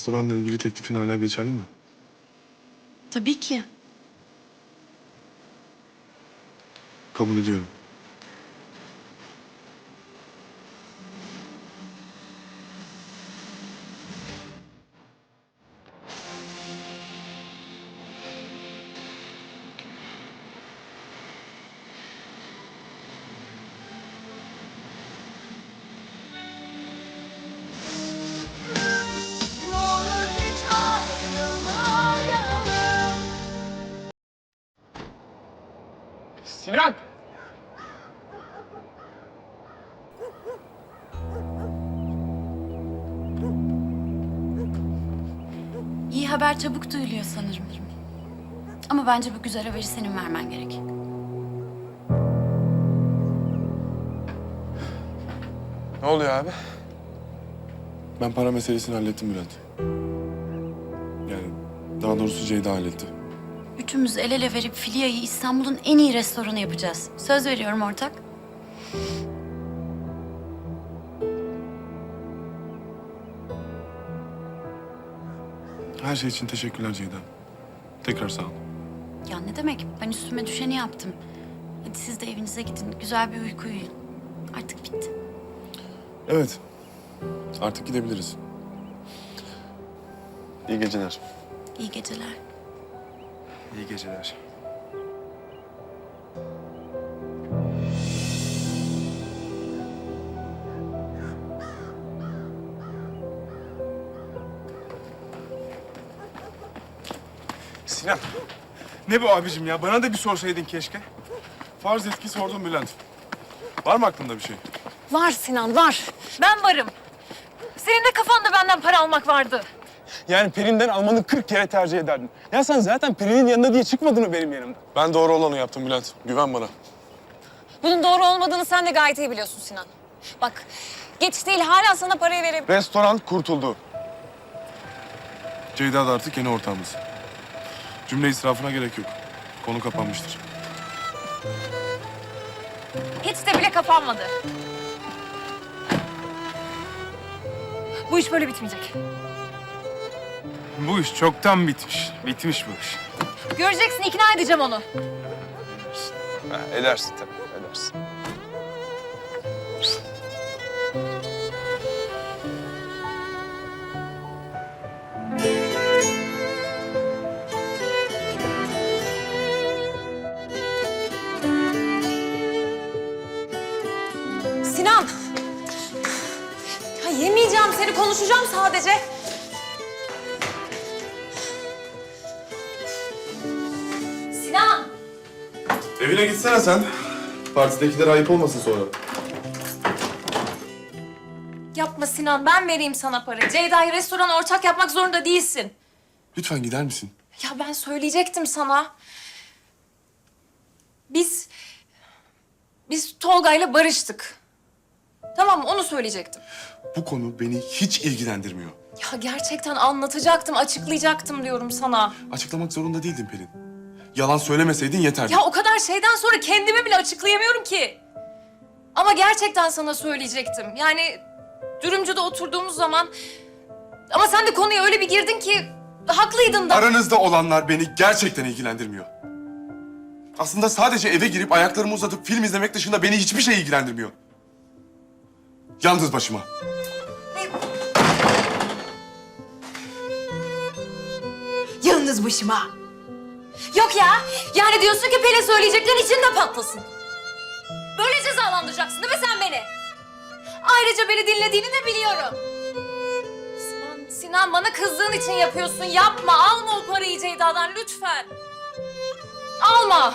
Restoranla ilgili teklifin hala geçerli mi? Tabii ki. Kabul ediyorum. İyi haber çabuk duyuluyor sanırım. Ama bence bu güzel haberi senin vermen gerek. Ne oluyor abi? Ben para meselesini hallettim Bülent. Yani daha doğrusu Ceyda halletti. Üçümüz el ele verip Filya'yı İstanbul'un en iyi restoranı yapacağız. Söz veriyorum ortak. Her şey için teşekkürler Ceyda. Tekrar sağ ol. Ya ne demek? Ben üstüme düşeni yaptım. Hadi siz de evinize gidin. Güzel bir uyku uyuyun. Artık bitti. Evet. Artık gidebiliriz. İyi geceler. İyi geceler. İyi geceler. Sinan! Ne bu abicim ya? Bana da bir sorsaydın keşke. Farz et ki sordum Bülent. Var mı aklında bir şey? Var Sinan var. Ben varım. Senin de kafanda benden para almak vardı. Yani Pelin'den almanı 40 kere tercih ederdin. Ya sen zaten Pelin'in yanında diye çıkmadın mı benim yanımda? Ben doğru olanı yaptım Bülent. Güven bana. Bunun doğru olmadığını sen de gayet iyi biliyorsun Sinan. Bak geç değil hala sana parayı verebilirim. Restoran kurtuldu. Ceyda da artık yeni ortağımız. Cümle israfına gerek yok. Konu kapanmıştır. Hiç de bile kapanmadı. Bu iş böyle bitmeyecek. Bu iş çoktan bitmiş. Bitmiş bu iş. Göreceksin ikna edeceğim onu. Ha, edersin tabii, edersin. Yemeyeceğim seni konuşacağım sadece. Sinan. Evine gitsene sen. Partidekilere ayıp olmasın sonra. Yapma Sinan ben vereyim sana parayı. Ceyda'yı restoran ortak yapmak zorunda değilsin. Lütfen gider misin? Ya ben söyleyecektim sana. Biz... Biz Tolga'yla barıştık. Tamam? Onu söyleyecektim. Bu konu beni hiç ilgilendirmiyor. Ya gerçekten anlatacaktım, açıklayacaktım diyorum sana. Açıklamak zorunda değildin Pelin. Yalan söylemeseydin yeterdi. Ya o kadar şeyden sonra kendimi bile açıklayamıyorum ki. Ama gerçekten sana söyleyecektim. Yani dürümcüde oturduğumuz zaman... Ama sen de konuya öyle bir girdin ki... Haklıydın da. Aranızda olanlar beni gerçekten ilgilendirmiyor. Aslında sadece eve girip ayaklarımı uzatıp film izlemek dışında beni hiçbir şey ilgilendirmiyor. Yalnız başıma. Yalnız başıma. Yok ya. Yani diyorsun ki Pelin söyleyeceklerin içinde patlasın. Böyle cezalandıracaksın değil mi sen beni? Ayrıca beni dinlediğini de biliyorum. Sinan, Sinan bana kızdığın için yapıyorsun. Yapma. Alma o parayı Ceyda'dan lütfen. Alma.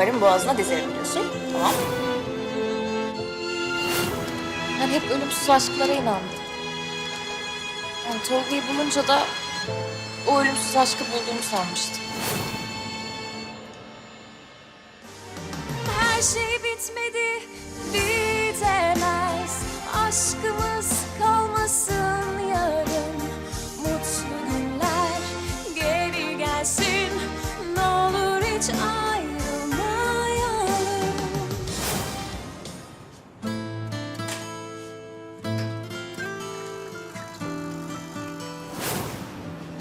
Yaparım, boğazına dizerim diyorsun. Tamam. Ben hep ölümsüz aşklara inandım. Yani Tolga'yı bulunca da o ölümsüz aşkı bulduğumu sanmıştım. Her şey bitmedi, bitemez. Aşkımız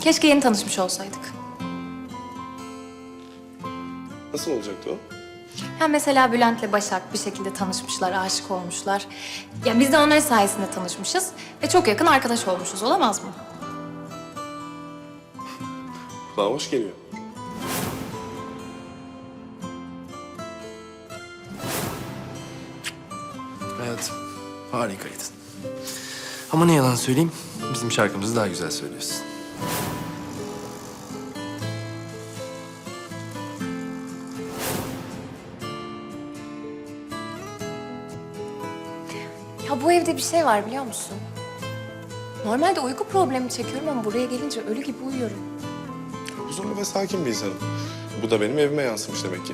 Keşke yeni tanışmış olsaydık. Nasıl olacaktı o? Ha mesela Bülent'le Başak bir şekilde tanışmışlar, aşık olmuşlar. Ya biz de onların sayesinde tanışmışız ve çok yakın arkadaş olmuşuz, olamaz mı? Kulağa hoş geliyor. Hayatım, harikaydın. Ama ne yalan söyleyeyim, bizim şarkımızı daha güzel söylüyorsun. Bu evde bir şey var biliyor musun? Normalde uyku problemi çekiyorum ama buraya gelince ölü gibi uyuyorum. Huzurlu ve sakin bir insanım. Bu da benim evime yansımış demek ki.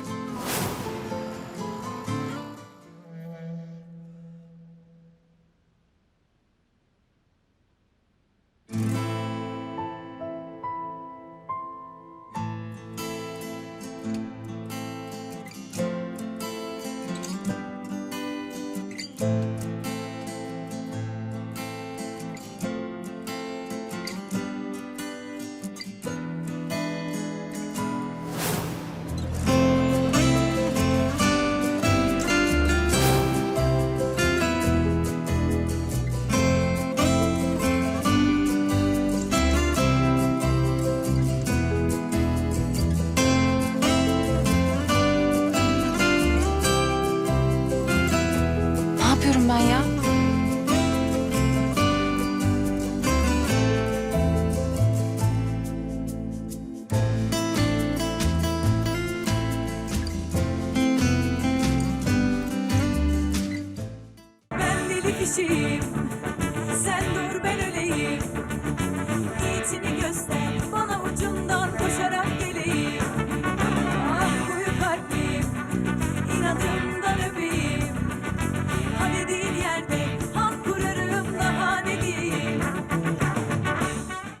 te